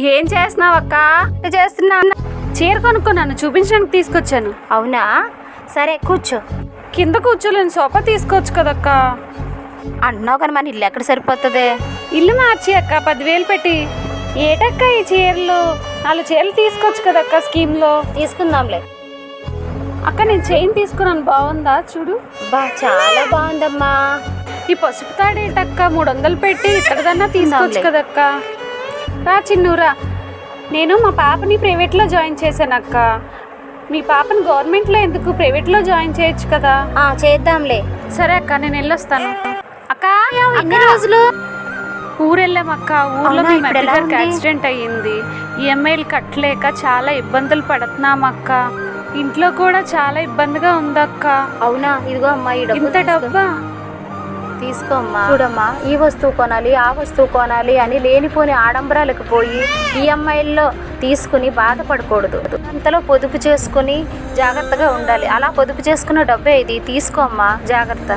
ఏం చేస్తున్నావు అక్క? చేస్తున్నా చీర కొనుక్కున్నాను చూపించడానికి తీసుకొచ్చాను. అవునా? సరే కూర్చో. కింద కూర్చోలేను సోఫా తీసుకోవచ్చు కదక్క? అంటున్నావు కానీ మన ఇల్లు ఎక్కడ సరిపోతుంది? ఇల్లు మార్చి అక్క పదివేలు పెట్టి. ఏటక్క ఈ చీరలు? నాలుగు చీరలు తీసుకోవచ్చు కదక్క స్కీమ్లో? తీసుకుందాంలే. అక్క నేను చైన్ తీసుకున్నాను. బాగుందా? చూడు. బా చాలా బాగుందమ్మా. ఈ పసుపు తాడేటక్క మూడు వందలు పెట్టి ఇక్కడదన్నా తీసుకోవచ్చు. కదక్క? రా చిన్నూరా నేను మా పాపని ప్రైవేట్లో జాయిన్ చేశాను అక్క. మీ పాపని గవర్నమెంట్లో ఎందుకు ప్రైవేట్లో జాయిన్ చేయొచ్చు కదా? ఆ చేద్దాంలే. సరే అక్క నేను వెళ్ళొస్తాను. అక్క ఎన్ని రోజులు. ఊరెళ్ళాం అక్క. ఊర్లో? మీ? యాక్సిడెంట్ అయ్యింది. ఈఎంఐలు కట్టలేక చాలా ఇబ్బందులు పడుతున్నాం అక్క. ఇంట్లో కూడా చాలా ఇబ్బందిగా ఉందక్క. అవునా? ఇదిగో అమ్మా ఈ డబ్బు ఇంత డబ్బా? తీసుకోమ్మా. చూడమ్మా ఈ వస్తువు కొనాలి ఆ వస్తువు కొనాలి అని లేనిపోని ఆడంబరాలకు పోయి ఈఎంఐల్లో తీసుకుని బాధపడకూడదు. అంతలో పొదుపు చేసుకుని జాగ్రత్తగా ఉండాలి. అలా పొదుపు చేసుకున్న డబ్బే ఇది. తీసుకోమ్మా జాగ్రత్త.